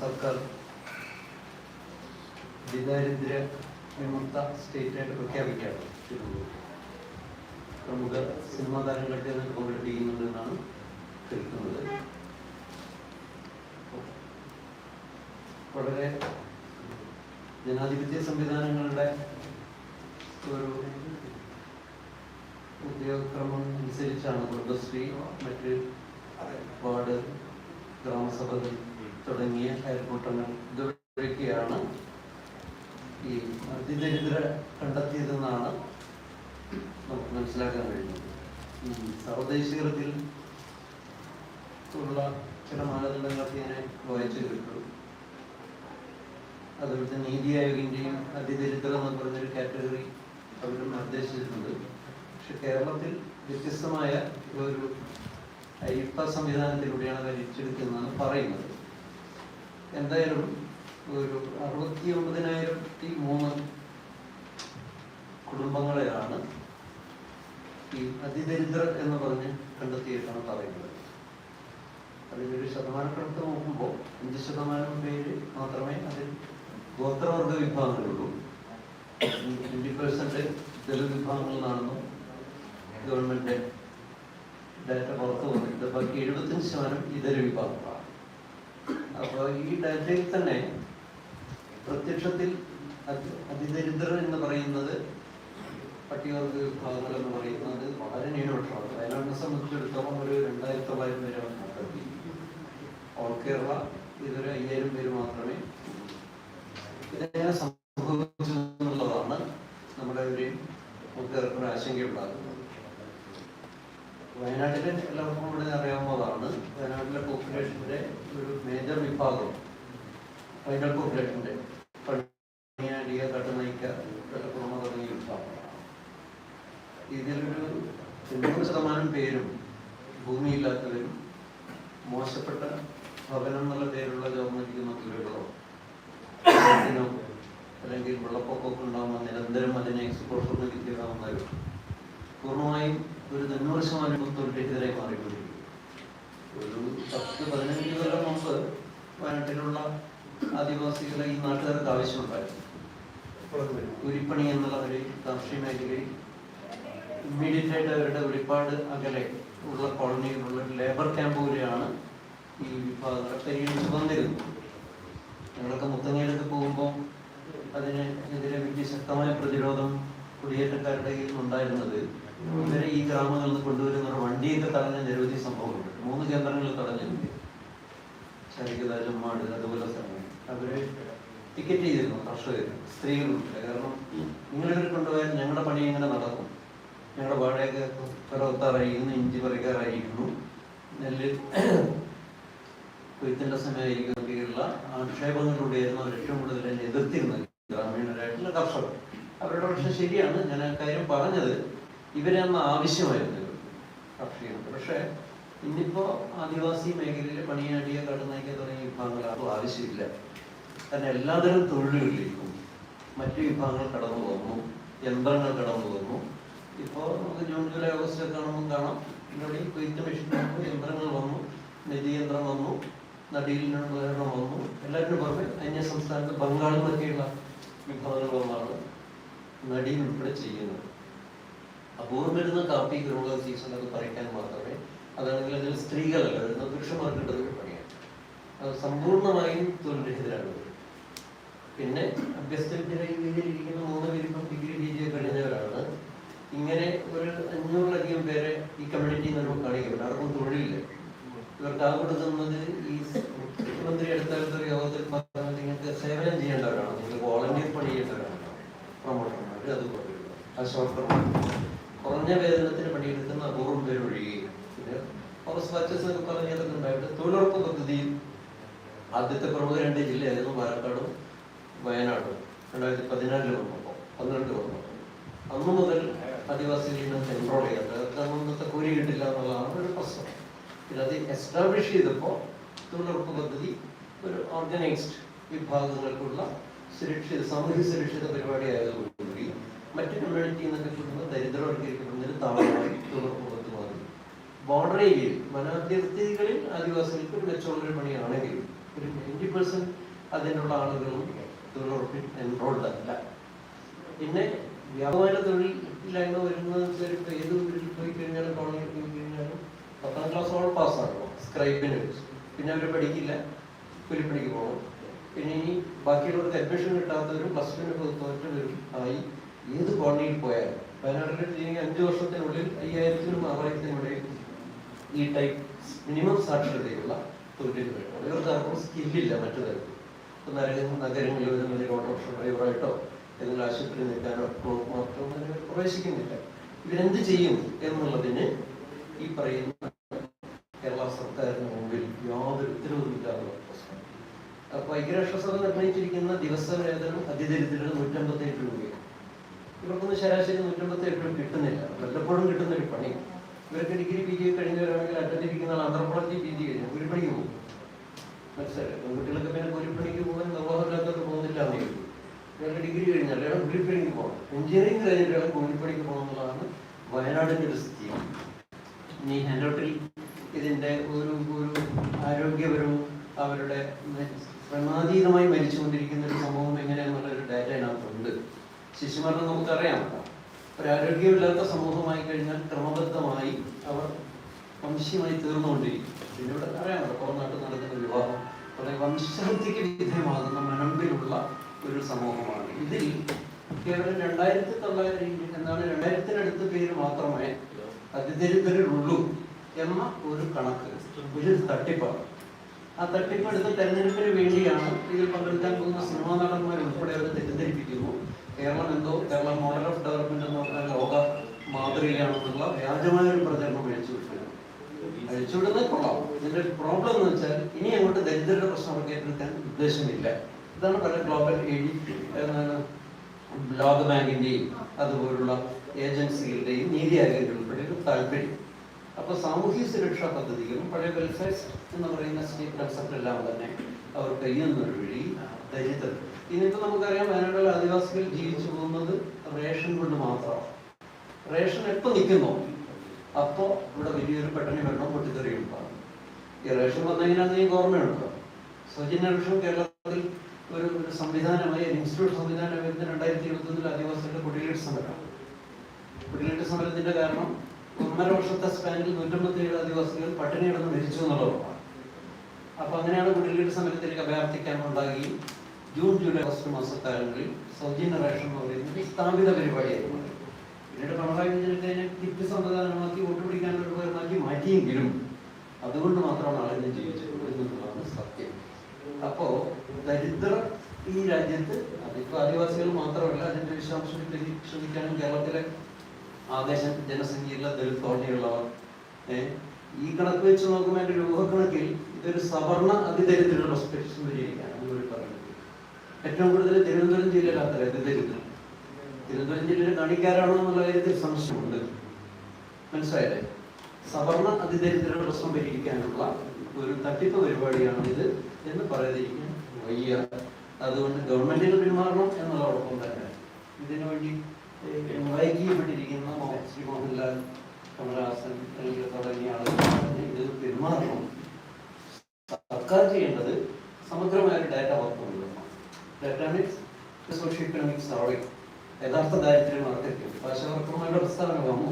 സർക്കാർ ദിദാരിദ്ര്യ വിമുക്ത സ്റ്റേറ്റായിട്ട് പ്രഖ്യാപിക്കുകയാണ് പ്രമുഖ സിനിമാ താരങ്ങളൊക്കെ അത് പങ്കെടുത്ത് ചെയ്യുന്നുണ്ട് എന്നാണ് കേൾക്കുന്നത്. വളരെ ജനാധിപത്യ സംവിധാനങ്ങളുടെ ഒരു ഉദ്യോഗക്രമം അനുസരിച്ചാണ് കുടുംബശ്രീ മറ്റ് വാർഡ് ഗ്രാമസഭകൾ തുടങ്ങിയ അയൽക്കൂട്ടങ്ങൾ ഇതുവഴിയൊക്കെയാണ് ഈ അതിദരിദ്ര കണ്ടെത്തിയതെന്നാണ് നമുക്ക് മനസ്സിലാക്കാൻ കഴിയുന്നത്. ഈ സർവദേശീകൃതിൽ ഉള്ള ചില മാനദണ്ഡങ്ങളൊക്കെ ഞാൻ വായിച്ചു കേട്ടു. അതുപോലെ നീതി ആയോഗിന്റെയും അതിദരിദ്രം എന്ന് പറഞ്ഞൊരു കാറ്റഗറി അവരും നിർദ്ദേശിച്ചിട്ടുണ്ട്. പക്ഷെ കേരളത്തിൽ വ്യത്യസ്തമായ ഒരു അയ്യപ്പ സംവിധാനത്തിലൂടെയാണ് ഭരിച്ചെടുക്കുന്നതെന്ന് പറയുന്നത്. എന്തായാലും ഒരു അറുപത്തി ഒമ്പതിനായിരത്തി മൂന്ന് കുടുംബങ്ങളെയാണ് ഈ അതിദരിദ്രർ എന്ന് പറഞ്ഞ് കണ്ടെത്തിയിട്ടാണ് പറയുന്നത്. അതിലൊരു ശതമാനക്കണക്ക് നോക്കുമ്പോൾ അഞ്ച് ശതമാനം പേര് മാത്രമേ അതിൽ ഗോത്രവർഗ വിഭാഗങ്ങളുള്ളൂ. ട്വന്റി പെർസെന്റ് ദളിത് വിഭാഗങ്ങളിലാണെന്നും ഗവൺമെന്റ് ഡാറ്റ പുറത്തു വന്നിട്ട് ബാക്കി എഴുപത്തഞ്ച് ശതമാനം ഇതര വിഭാഗങ്ങളാണ്. അപ്പോൾ ഈ ഡാറ്റയിൽ തന്നെ പ്രത്യക്ഷത്തിൽ അതി- അതിദരിദ്രർ എന്ന് പറയുന്നത് പട്ടികവർഗ വിഭാഗങ്ങൾ എന്ന് പറയുന്നത് വളരെ ന്യൂനപക്ഷമാണ്. വയനാടിനെ സംബന്ധിച്ചിടത്തോളം ഒരു രണ്ടായിരത്തി തൊള്ളായിരം പേര് കണ്ടെത്തി ഓൾ കേരള ഇതൊരു അയ്യായിരം പേര് മാത്രമേ ഇതെങ്ങനെ സംഭവിച്ചു എന്നുള്ളതാണ് നമ്മുടെ ഒരു ആശങ്കയുണ്ടാകുന്നത്. വയനാട്ടിലെ എല്ലാവർക്കും ഇവിടെ അറിയാവുന്നതാണ്. വയനാട്ടിലെ പോപ്പുലേഷന്റെ ഒരു മേജർ വിഭാഗം വയനാട് പോപ്പുലേഷന്റെ പണിയാടിയ കട്ടുനയിക്ക വെള്ളക്കുറമ തുടങ്ങിയ വിഭാഗങ്ങളാണ് ഇതിലൊരു തൊണ്ണൂറ് ശതമാനം പേരും ഭൂമിയില്ലാത്തവരും മോശപ്പെട്ട ഭവനം എന്നുള്ള പേരുള്ള വീടുകളോ വെള്ളത്തിനോ അല്ലെങ്കിൽ വെള്ളപ്പൊക്കമൊക്കെ ഉണ്ടാകുമ്പോൾ നിരന്തരം അതിനെ എക്സ്പോഷർ വിദ്യമാകുന്നവരും പൂർണമായും ഒരു തൊണ്ണൂറ് ശതമാനം തൊഴിലെതിരെ മാറിക്കൊണ്ടിരിക്കും ഒരു പത്ത് പതിനഞ്ച് കൊല്ലം മുമ്പ് വയനാട്ടിലുള്ള ആദിവാസികളെ ഈ നാട്ടുകാർക്ക് ആവശ്യമുണ്ടായിരുന്നു. ഉരിപ്പണി എന്നുള്ള ഒരു കാർഷിക മേഖലയിൽ ഇമ്മീഡിയറ്റ് ആയിട്ട് അവരുടെ ഒരുപാട് അകലെ ഉള്ള കോളനിയിലുള്ള ലേബർ ക്യാമ്പ് പോലെയാണ് ഈ വിഭാഗങ്ങളെ പരിഗണിച്ച് വന്നിരുന്നത്. ഞങ്ങളൊക്കെ മുത്തങ്ങയിലൊക്കെ പോകുമ്പോൾ അതിനെതിരെ വലിയ ശക്തമായ പ്രതിരോധം കുടിയേറ്റക്കാരുടെ കയ്യിൽ നിന്നുണ്ടായിരുന്നത് ഇവരെ ഈ ഗ്രാമങ്ങളിൽ നിന്ന് കൊണ്ടുവരുന്ന വണ്ടിയൊക്കെ തടഞ്ഞ നിരവധി സംഭവങ്ങളുണ്ട്. മൂന്ന് കേന്ദ്രങ്ങളിൽ തടഞ്ഞിട്ടുണ്ട് ചെമ്മാട് അതുപോലെ സ്ഥലങ്ങൾ അവർ ടിക്കറ്റ് ചെയ്തിരുന്നു കർഷകർ സ്ത്രീകളുണ്ട് കാരണം നിങ്ങളിവർ കൊണ്ടുപോയാൽ ഞങ്ങളുടെ പണി എങ്ങനെ നടക്കും? ഞങ്ങളുടെ വാഴയൊക്കെ പിറവത്താറായിരിക്കുന്നു ഇഞ്ചി പറിക്കാറായിരിക്കുന്നു. നെല്ല് കൊയ്ത്തിന്റെ സമയമായിരിക്കും ഒക്കെയുള്ള ആക്ഷേപങ്ങളിലൂടെയായിരുന്നു അവർ ഏറ്റവും കൂടുതൽ എന്നെ എതിർത്തിരുന്നത്. ഗ്രാമീണരായിട്ടുള്ള കർഷകർ. അവരുടെ പക്ഷെ ശരിയാണ് ഞാൻ കാര്യം പറഞ്ഞത്. ഇവരെ അന്ന് ആവശ്യമായിരുന്നു. കർഷകർക്ക് പക്ഷേ ഇന്നിപ്പോ ആദിവാസി മേഖലയിലെ പണിയാടിയ കടന്നയ്ക്ക തുടങ്ങിയ വിഭാഗങ്ങൾ ആവശ്യമില്ല. കാരണം എല്ലാതരം തൊഴിലുകളിലേക്കും മറ്റു വിഭാഗങ്ങൾ കടന്നു വന്നു യന്ത്രങ്ങൾ കടന്നു വന്നു ഇപ്പോ നമുക്ക് ജൂൺ ജൂലൈ ഓഗസ്റ്റ് കാണുമ്പോൾ കാണാം. ഇവിടെ കൊയ്ത്ത് മെഷീൻ വന്നു യന്ത്രങ്ങൾ വന്നു നെതിയന്ത്രം വന്നു നടീലിനുള്ള വന്നു. എല്ലാവരും പുറമെ അന്യ സംസ്ഥാനത്ത് ബംഗാളിൽ നിന്നൊക്കെയുള്ള വിഭാഗങ്ങൾ വന്നാണ് നടീൽ ഉൾപ്പെടെ ചെയ്യുന്നത്. അപൂർവം വരുന്ന കാപ്പി കുരുമുളക് സീസൺ എന്ന് പറയാൻ മാത്രമേ അതാണെങ്കിൽ അതിൽ സ്ത്രീകളല്ല വരുന്ന പുരുഷന്മാർക്ക് കിട്ടുന്ന പണിയാണ്. അത് സമ്പൂർണമായും തൊഴിലെതിരാണ് ഇവർ. പിന്നെ അഭ്യസ്ത വിദ്യയിലിരിക്കുന്ന മൂന്ന് പേര് ഇപ്പം ഡിഗ്രി പി ജി കഴിഞ്ഞവരാണ്. ഇങ്ങനെ ഒരു അഞ്ഞൂറിലധികം പേരെ ഈ കമ്മ്യൂണിറ്റി നമുക്ക് കാണിക്കുന്നുണ്ട് ആർക്കും തൊഴിലില്ല. ഇവർക്ക് ആ കൊടുക്കുന്നത് ഈ മുഖ്യമന്ത്രി ഒരു യോഗത്തിൽ പറഞ്ഞത് നിങ്ങൾക്ക് സേവനം ചെയ്യേണ്ടവരാണ്. നിങ്ങൾ വോളണ്ടിയർ പണി ചെയ്യേണ്ടവരാണ്. പ്രൊമോട്ടർമാർ അതുപോലെ അശോകർമാർ കുറഞ്ഞ വേതനത്തിന് പണിയെടുക്കുന്ന അപൂർവം പേര് ഒഴിയുകയും പിന്നെ ഒക്കെ പറഞ്ഞതൊക്കെ ഉണ്ടായിട്ട് തൊഴിലുറപ്പ് പദ്ധതിയിൽ ആദ്യത്തെ പ്രമുഖ രണ്ട് ജില്ലയായിരുന്നു പാലക്കാടും വയനാടും. രണ്ടായിരത്തി പതിനാലിൽ വന്നപ്പോൾ പന്ത്രണ്ട് വന്നപ്പോൾ അന്ന് മുതൽ ആദിവാസികളിൽ നിന്ന് എൻറോൾ ചെയ്യാത്ത അന്നത്തെ കൂലി കിട്ടില്ല എന്നുള്ളതാണ് ഒരു പ്രശ്നം. പിന്നെ അത് എസ്റ്റാബ്ലിഷ് ചെയ്തപ്പോൾ തൊഴിലുറപ്പ് പദ്ധതി ഒരു ഓർഗനൈസ്ഡ് വിഭാഗങ്ങൾക്കുള്ള സുരക്ഷിത സാമൂഹ്യ സുരക്ഷിത പരിപാടി ആയതുകൊണ്ടുകൂടി മറ്റ് കമ്മ്യൂണിറ്റി എന്നൊക്കെ കിട്ടുന്ന ദരിദ്രവൽക്കരിക്കപ്പെടുന്ന തൊഴിലുറപ്പ് പദ്ധതി മാറി ബോർഡർ വനാതിർത്തികളിൽ ആദിവാസികൾക്ക് ഒരു പണിയാണെങ്കിൽ ഒരു നയന്റി പെർസെന്റ് അതിനുള്ള ആളുകളും തൊഴിലുറപ്പിൽ എൻറോൾഡ് അല്ല പിന്നെ വ്യാപകമായ തൊഴിൽ ഇല്ലായ്മ വരുന്നത് ഏത് വീട്ടിൽ പോയി കഴിഞ്ഞാലും കോളേജിൽ പോയി കഴിഞ്ഞാലും പത്താം ക്ലാസ് ഓൾ പാസ്സാണല്ലോ സ്ക്രൈബിന് പിന്നെ അവർ പഠിക്കില്ല കൂലിപ്പണിക്ക് പോകണം പിന്നെ ഇനി ബാക്കിയുള്ളവർക്ക് അഡ്മിഷൻ കിട്ടാത്തവരും പ്ലസ് ടുവിന് തോറ്റവരും ആയി ഏത് കോളേജിൽ പോയാലും വയനാട്ടിൽ ഇല്ലെങ്കിൽ അഞ്ച് വർഷത്തിനുള്ളിൽ അയ്യായിരത്തിനും ആറായിരത്തിനും ഇടയിൽ ഈ ടൈപ്പ് മിനിമം സാക്ഷരതയുള്ള തൊഴിലുകൾ വേണം. ഇവർക്ക് സ്കില്ലില്ല മറ്റു തരത്തിൽ. ഇപ്പം നഗര നഗരങ്ങളിൽ വരുന്ന ഒരു ഓട്ടോറിക്ഷ ഡ്രൈവറായിട്ടോ ഏതെങ്കിലും ആശുപത്രി നിൽക്കാനോ മാത്രം പ്രവേശിക്കുന്നില്ല. ഇവരെന്ത് ചെയ്യും എന്നുള്ളതിന് ഈ പറയുന്ന കേരള സർക്കാരിന് മുമ്പിൽ യാതൊരു ഉത്തരവുമില്ലാതെ അപ്പൊ ഐക്യരാഷ്ട്രസഭ നിർണയിച്ചിരിക്കുന്ന ദിവസ വേതനം അതിദരിദ്രർ നൂറ്റമ്പത്തി എട്ട് രൂപയാണ്. ഇവർക്കൊന്നും ശരാശരി നൂറ്റമ്പത്തി എപ്പോഴും കിട്ടുന്നില്ല. വല്ലപ്പോഴും കിട്ടുന്ന ഒരു പണി. ഇവർക്ക് ഡിഗ്രി പി ജി കഴിഞ്ഞവരാണെങ്കിൽ അറ്റൻഡിരിക്കുന്ന ആൾ അന്തർപ്രവർത്തി പി ജി കഴിഞ്ഞു കൂലിപ്പണിക്ക് പോകും. മനസ്സിലായി? പെൺകുട്ടികളൊക്കെ പിന്നെ കൂലിപ്പണിക്ക് പോകാൻ നിർവാഹമില്ലാത്തവർക്ക് പോകുന്നില്ല എന്ന് ചോദിക്കും ഇവരുടെ ഡിഗ്രി കഴിഞ്ഞാൽ വേണം കൂലിപ്പണിക്ക് പോകണം എഞ്ചിനീയറിംഗ് കഴിഞ്ഞിട്ട് വേണം കൂലിപ്പണിക്ക് പോകുന്നതാണ് വയനാടിന്റെ ഒരു സ്ഥിതി. ഇനി ഹാൻഡോട്ടിൽ ഇതിന്റെ ഒരു ഒരു ആരോഗ്യപരവും അവരുടെ ക്രമാതീതമായി മരിച്ചുകൊണ്ടിരിക്കുന്ന ഒരു സമൂഹം എങ്ങനെയാന്നുള്ള ഒരു ഡാറ്റ അതിനകത്തുണ്ട് ശിശുമരണം നമുക്കറിയാം. ഒരു ആരോഗ്യമില്ലാത്ത സമൂഹമായി കഴിഞ്ഞാൽ ക്രമബദ്ധമായി അവർ വംശീയമായി തീർന്നുകൊണ്ടിരിക്കും. പിന്നെ ഇവിടെ അറിയാമല്ലോ നാട്ടിൽ നടക്കുന്ന വിവാഹം. വളരെ വംശഹത്യക്ക് വിധേയമാകുന്ന മനമ്പിലുള്ള ഒരു സമൂഹമാണ്. ഇതിൽ കേവലം രണ്ടായിരത്തി തൊള്ളായിരം എന്നാണ് രണ്ടായിരത്തിനടുത്ത് പേര് മാത്രമേ അതിദരിദ്രരുള്ളൂ എന്ന ഒരു കണക്ക് ഒരു തട്ടിപ്പാണ്. ആ തട്ടിപ്പ് എടുത്ത തെരഞ്ഞെടുപ്പിന് വേണ്ടിയാണ് ഇതിൽ പങ്കെടുക്കാൻ പോകുന്ന സിനിമാ നടന്മാർ ഉൾപ്പെടെ അവരെ തെറ്റിദ്ധരിപ്പിക്കുന്നു. കേരളം എന്തോ കേരള മോഡൽ ഓഫ് ഡെവലപ്മെന്റ് എന്ന് പറഞ്ഞാൽ ലോക മാതൃകയാണെന്നുള്ള വ്യാജമായ ഒരു പ്രചരണം അഴിച്ചുവിട്ടു അഴിച്ചുവിടുന്നത് കൊള്ളാം. ഇതിന്റെ പ്രോബ്ലം എന്ന് വെച്ചാൽ ഇനി അങ്ങോട്ട് ദരിദ്രരുടെ പ്രശ്നം അവർക്ക് ഏറ്റെടുക്കാൻ ഉദ്ദേശമില്ല. ഇതാണ് പല ഗ്ലോബൽ എയ്ഡി ലോക ബാങ്കിന്റെയും അതുപോലുള്ള ഏജൻസികളുടെയും നീതി ഒരു താല്പര്യം. അപ്പൊ സാമൂഹ്യ സുരക്ഷാ പദ്ധതികളും പഴയ വെൽഫെയർ എന്ന് പറയുന്ന സ്റ്റേറ്റ് കൺസെപ്റ്റ് എല്ലാം തന്നെ അവർ കഴിയുന്നൊരു വഴി ദരിദ്രർ ഇന്നിപ്പോ നമുക്കറിയാം വയനാട്ടിലെ ആദിവാസികൾ ജീവിച്ചു പോകുന്നത് റേഷൻ കൊണ്ട് മാത്രമാണ്. റേഷൻ എപ്പോ നിൽക്കുന്നോ? അപ്പോ ഇവിടെ വലിയൊരു പെട്ടെന്ന് വെള്ളം പൊട്ടിത്തെറി ഈ റേഷൻ വന്നെങ്ങനെയാണെന്ന് നിങ്ങൾക്ക് ഓർമ്മയുണ്ടോ സൗജന്യ റേഷൻ കേരളത്തിൽ ഒരു ഒരു സംവിധാനമായി ഇൻസ്റ്റിറ്റ്യൂട്ട് സംവിധാനം വരുന്ന രണ്ടായിരത്തി ഇരുപത്തി ഒന്നിൽ ആദിവാസികളുടെ കുടിലേറ്റ് സമരം. കുടിലേറ്റ് സമരത്തിന്റെ കാരണം ഒന്നര വർഷത്തെ സ്പാനിൽ നൂറ്റമ്പത്തി ഏഴ് ആദിവാസികൾ പട്ടിണി കിടന്ന് മരിച്ചു എന്നുള്ളതാണ്. അപ്പൊ അങ്ങനെയാണ് കുടിലേറ്റ് സമരത്തിലേക്ക് അഭയാർത്ഥിക്കാൻ ഉണ്ടാകുകയും ജൂൺ ജൂലൈ ഓഗസ്റ്റ് മാസക്കാലങ്ങളിൽ സൗജന്യ റേഷൻ എന്ന് പറയുന്നത് സ്ഥാപിത പരിപാടിയായിരുന്നു. പിന്നീട് പിണറായി വിജയനൊക്കെ അതിനെ കിറ്റ് സംവിധാനമാക്കി വോട്ട് പിടിക്കാനുള്ള ഒരു പേരുമാക്കി മാറ്റിയെങ്കിലും അതുകൊണ്ട് മാത്രമാണ് ആളുകൾ ജീവിച്ചത് എന്നുള്ളതാണ് സത്യം. അപ്പോ ദരിദ്രം ഈ രാജ്യത്ത് അതിപ്പോ ആദിവാസികൾ മാത്രമല്ല അതിന്റെ വിശദാംശം ശ്രമിക്കാനും കേരളത്തിലെ ആദേശം ജനസംഖ്യയുള്ള ദളിത് കോളനിയുള്ളവർ ഈ കണക്ക് വെച്ച് നോക്കുമ്പോൾ എന്റെ രൂപക്കണക്കിൽ ഇതൊരു സവർണ അതിദരിദ്രരുടെ പരിഹരിക്കാനാണ് ഇവർ പറയുന്നത് ഏറ്റവും കൂടുതൽ തിരുവനന്തപുരം ജില്ലയിലാണ് അതിദരിദ്രം തിരുവനന്തപുരം ജില്ലയിൽ കാണിക്കാരാണോ എന്നുള്ള കാര്യത്തിൽ സംശയമുണ്ട്. മനസ്സിലായില്ലേ? സവർണ അതിദരിദ്രരുടെ പ്രശ്നം പരിഹരിക്കാനുള്ള ഒരു തട്ടിപ്പ് പരിപാടിയാണ് ഇത് എന്ന് പറയാതിരിക്കാൻ വയ്യ. അതുകൊണ്ട് ഗവൺമെന്റിന് പിന്മാറണം എന്നുള്ളതോടൊപ്പം തന്നെ ഇതിനു വേണ്ടി വൈകിയപ്പെട്ടിരിക്കുന്ന ശ്രീ മോഹൻലാൽ കമലഹാസൻ അല്ലെങ്കിൽ തുടങ്ങിയ ആളുകൾ ഇത് പിന്മാറണം. സർക്കാർ ചെയ്യേണ്ടത് സമഗ്രമായ ഒരു data work data means socio economics survey യഥാർത്ഥ ദാരിദ്ര്യം മാർക്കറ്റ് പാശവർക്കർമാരുടെ പ്രസ്താവന വന്നു.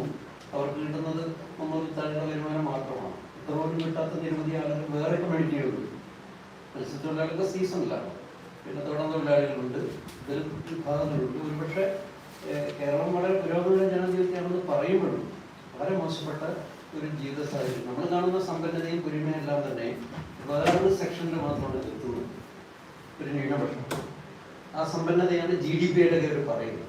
അവർക്ക് കിട്ടുന്നത് മുന്നൂറ് താഴെയുള്ള വരുമാനം മാത്രമാണ്. ഇത്രപോലും കിട്ടാത്ത നിരവധി ആളുകൾ വേറെ കമ്മ്യൂണിറ്റികളുണ്ട് മത്സ്യത്തൊഴിലാളികൾക്ക് സീസണിലാണ് പിന്നെ തുടർ തൊഴിലാളികളുണ്ട്. ഇതിൽ വിഭാഗങ്ങളുണ്ട്. ഒരുപക്ഷെ കേരളം വളരെ പുരോഗമന ജനജീവിതമാണെന്ന് പറയുമ്പോഴും വളരെ മോശപ്പെട്ട ഒരു ജീവിത സാഹചര്യം. നമ്മൾ കാണുന്ന സമ്പന്നതയും പുരിമയും എല്ലാം തന്നെ വേറൊരു സെക്ഷനിൽ മാത്രമാണ് എത്തുന്നത്. ഒരു ന്യൂനപക്ഷം. ആ സമ്പന്നതയാണ് ജി ഡി പിയുടെ കയറി പറയുന്നത്.